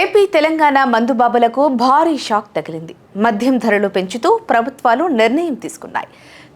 AP Telangana మందుబాబులకు భారీ shock తగిలింది. మద్యం ధరలు పెంచుతూ ప్రభుత్వాలు నిర్ణయం తీసుకున్నాయి.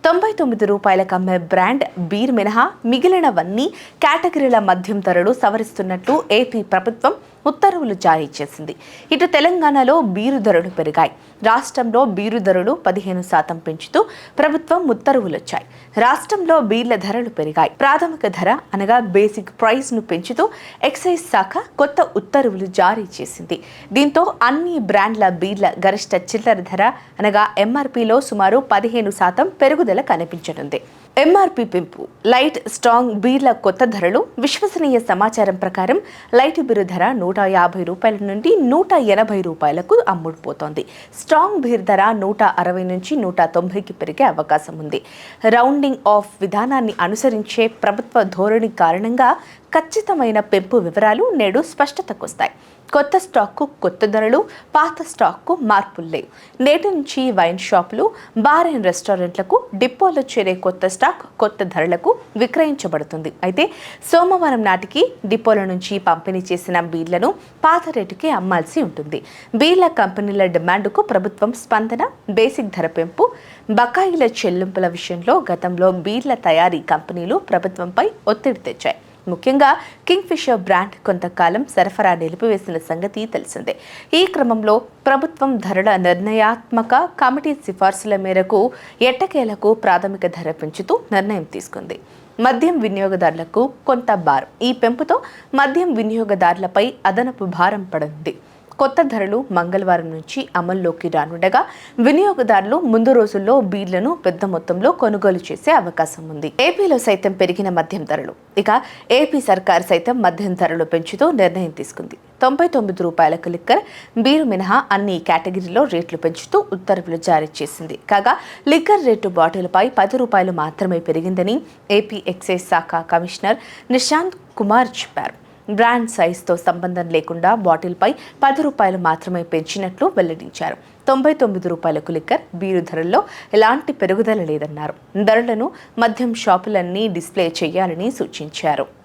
తొంభై తొమ్మిది రూపాయలకు అమ్మే బ్రాండ్ బీర్ మినహా మిగిలినవన్నీ కేటగిరీల మద్యం ధరలు సవరిస్తున్నట్లు ఏపీ ప్రభుత్వం ఉత్తర్వులు జారీ చేసింది. ఇటు తెలంగాణలో బీరు ధరలు పెరిగాయి. రాష్ట్రంలో బీరు ధరలు పదిహేను శాతం పెంచుతూ ప్రభుత్వం ఉత్తర్వులు వచ్చాయి రాష్ట్రంలో బీర్ల ధరలు పెరిగాయి. ప్రాథమిక ధర అనగా బేసిక్ ప్రైస్ను పెంచుతూ ఎక్సైజ్ శాఖ కొత్త ఉత్తర్వులు జారీ చేసింది. దీంతో అన్ని బ్రాండ్ల బీర్ల గరిష్ట చిల్లర ధర అనగా ఎంఆర్పీలో సుమారు పదిహేను శాతం పెరుగుదల కనిపించనుంది. ఎంఆర్పి పెంపు లైట్ స్ట్రాంగ్ బీర్ల కొత్త ధరలు విశ్వసనీయ సమాచారం ప్రకారం లైట్ బీరు ధర నూట యాభై రూపాయల నుండి నూట ఎనభై రూపాయలకు అమ్ముడుపోతోంది. స్ట్రాంగ్ బీర్ ధర నూట అరవై నుంచి నూట తొంభైకి పెరిగే అవకాశం ఉంది. రౌండింగ్ ఆఫ్ విధానాన్ని అనుసరించే ప్రభుత్వ ధోరణి కారణంగా ఖచ్చితమైన పెంపు వివరాలు నేడు స్పష్టతకొస్తాయి. కొత్త స్టాక్కు కొత్త ధరలు పాత స్టాక్కు మార్పులు లేవు. నేటి నుంచి వైన్ షాపులు బార్ అండ్ రెస్టారెంట్లకు డిపోలో చేరే కొత్త స్టాక్ కొత్త ధరలకు విక్రయించబడుతుంది. అయితే సోమవారం నాటికి డిపోల నుంచి పంపిణీ చేసిన బీర్లను పాత రేటుకే అమ్మాల్సి ఉంటుంది. బీర్ల కంపెనీల డిమాండ్కు ప్రభుత్వం స్పందన బేసిక్ ధర పెంపు బకాయిల చెల్లింపుల విషయంలో గతంలో బీర్ల తయారీ కంపెనీలు ప్రభుత్వంపై ఒత్తిడి తెచ్చాయి. ముఖ్యంగా కింగ్ ఫిషర్ బ్రాండ్ కొంతకాలం సరఫరా నిలిపివేసిన సంగతి తెలిసిందే. ఈ క్రమంలో ప్రభుత్వం ధరల నిర్ణయాత్మక కమిటీ సిఫార్సుల మేరకు ఎట్టకేలకు ప్రాథమిక ధర పెంచుతూ నిర్ణయం తీసుకుంది. మద్యం వినియోగదారులకు కొంత భారం. ఈ పెంపుతో మద్యం వినియోగదారులపై అదనపు భారం పడింది. కొత్త ధరలు మంగళవారం నుంచి అమల్లోకి రానుండగా వినియోగదారులు ముందు రోజుల్లో బీర్లను పెద్ద మొత్తంలో కొనుగోలు చేసే అవకాశం ఉంది. ఏపీలో సైతం పెరిగిన మద్యం ధరలు. ఇక ఏపీ సర్కార్ సైతం మద్యం ధరలు పెంచుతూ నిర్ణయం తీసుకుంది. తొంభై తొమ్మిది రూపాయలకు లిక్కర్ బీరు మినహా అన్ని కేటగిరీలో రేట్లు పెంచుతూ ఉత్తర్వులు జారీ చేసింది. కాగా లిక్కర్ రేటు బాటిల్పై పది రూపాయలు మాత్రమే పెరిగిందని ఏపీ ఎక్సైజ్ శాఖ కమిషనర్ నిశాంత్ కుమార్ చెప్పారు. బ్రాండ్ సైజ్తో సంబంధం లేకుండా బాటిల్పై పది రూపాయలు మాత్రమే పెంచినట్లు వెల్లడించారు. తొంభై తొమ్మిది రూపాయలకు లిక్కర్ బీరు ధరల్లో ఎలాంటి పెరుగుదల లేదన్నారు. ధరలను మద్యం షాపులన్నీ డిస్ప్లే చేయాలని సూచించారు.